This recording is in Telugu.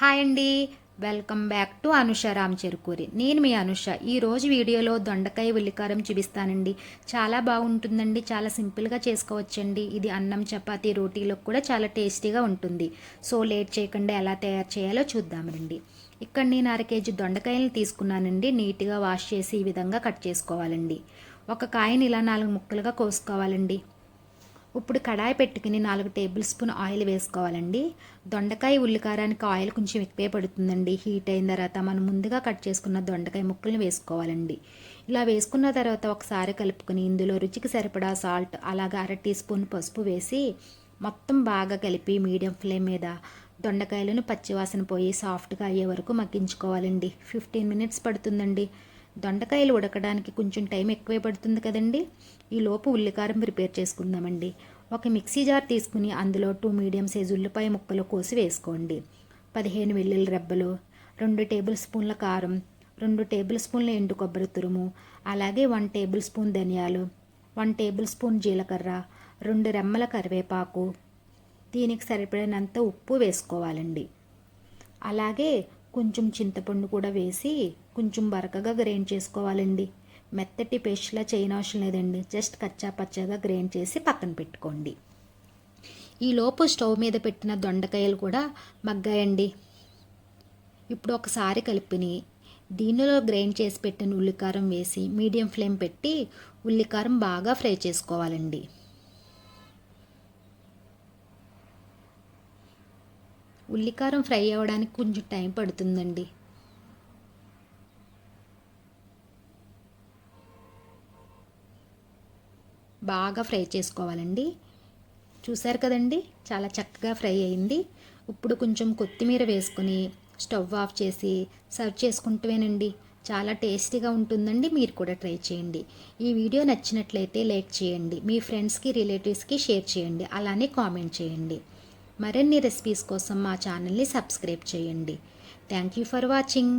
హాయ్ అండి. Welcome back to Anusha Ram Cherukuri. నేను మీ అనుష. ఈరోజు వీడియోలో దొండకాయ ఉల్లికారం చూపిస్తానండి. చాలా బాగుంటుందండి. చాలా సింపుల్గా చేసుకోవచ్చండి. ఇది అన్నం చపాతీ రోటీలకు కూడా చాలా టేస్టీగా ఉంటుంది. సో లేట్ చేయకుండా ఎలా తయారు చేయాలో చూద్దాం రండి. ఇక్కడ నేను అర కేజీ దొండకాయలు తీసుకున్నానండి. నీట్గా వాష్ చేసి ఈ విధంగా కట్ చేసుకోవాలండి. ఒక కాయని ఇలా నాలుగు ముక్కలుగా కోసుకోవాలండి. ఇప్పుడు కడాయి పెట్టుకుని నాలుగు టేబుల్ స్పూన్ ఆయిల్ వేసుకోవాలండి. దొండకాయ ఉల్లికారానికి ఆయిల్ కొంచెం ఎక్కువే పడుతుందండి. హీట్ అయిన తర్వాత మనం ముందుగా కట్ చేసుకున్న దొండకాయ ముక్కల్ని వేసుకోవాలండి. ఇలా వేసుకున్న తర్వాత ఒకసారి కలుపుకొని ఇందులో రుచికి సరిపడా సాల్ట్ అలాగే అర టీ స్పూన్ పసుపు వేసి మొత్తం బాగా కలిపి మీడియం ఫ్లేమ్ మీద దొండకాయలను పచ్చివాసన పోయి సాఫ్ట్గా అయ్యే వరకు మగ్గించుకోవాలండి. ఫిఫ్టీన్ మినిట్స్ పడుతుందండి. దొండకాయలు ఉడకడానికి కొంచెం టైం ఎక్కువే పడుతుంది కదండి. ఈ లోపు ఉల్లికారం ప్రిపేర్ చేసుకుందామండి. ఒక మిక్సీ జార్ తీసుకుని అందులో టూ మీడియం సైజు ఉల్లిపాయ ముక్కలు కోసి వేసుకోండి. పదిహేను వెల్లుల్లి రెబ్బలు రెండు టేబుల్ స్పూన్ల కారం రెండు టేబుల్ స్పూన్ల ఎండు కొబ్బరి తురుము అలాగే వన్ టేబుల్ స్పూన్ ధనియాలు వన్ టేబుల్ స్పూన్ జీలకర్ర రెండు రెమ్మల కరివేపాకు. దీనికి సరిపడినంత ఉప్పు వేసుకోవాలండి. అలాగే కొంచెం చింతపండు కూడా వేసి కొంచెం బరకగా గ్రైండ్ చేసుకోవాలండి. మెత్తటి పేస్ట్లా చేయని అవసరం లేదండి. జస్ట్ కచ్చా పచ్చగా గ్రైండ్ చేసి పక్కన పెట్టుకోండి. ఈ లోపు స్టవ్ మీద పెట్టిన దొండకాయలు కూడా మగ్గాయండి. ఇప్పుడు ఒకసారి కలిపిని. దీనిలో గ్రైండ్ చేసి పెట్టిన ఉల్లికారం వేసి మీడియం ఫ్లేమ్ పెట్టి ఉల్లికారం బాగా ఫ్రై చేసుకోవాలండి. ఉల్లికారం ఫ్రై అవ్వడానికి కొంచెం టైం పడుతుందండి. బాగా ఫ్రై చేసుకోవాలండి. చూసారు కదండి? చాలా చక్కగా ఫ్రై అయింది. ఇప్పుడు కొంచెం కొత్తిమీర వేసుకొని స్టవ్ ఆఫ్ చేసి సర్వ్ చేసుకుంటేనండి చాలా టేస్టీగా ఉంటుందండి. మీరు కూడా ట్రై చేయండి. ఈ వీడియో నచ్చినట్లయితే లైక్ చేయండి. మీ ఫ్రెండ్స్కి రిలేటివ్స్కి షేర్ చేయండి. అలానే కామెంట్ చేయండి. మరిన్ని రెసిపీస్ కోసం మా ఛానల్ని సబ్స్క్రైబ్ చేయండి. Thank you for watching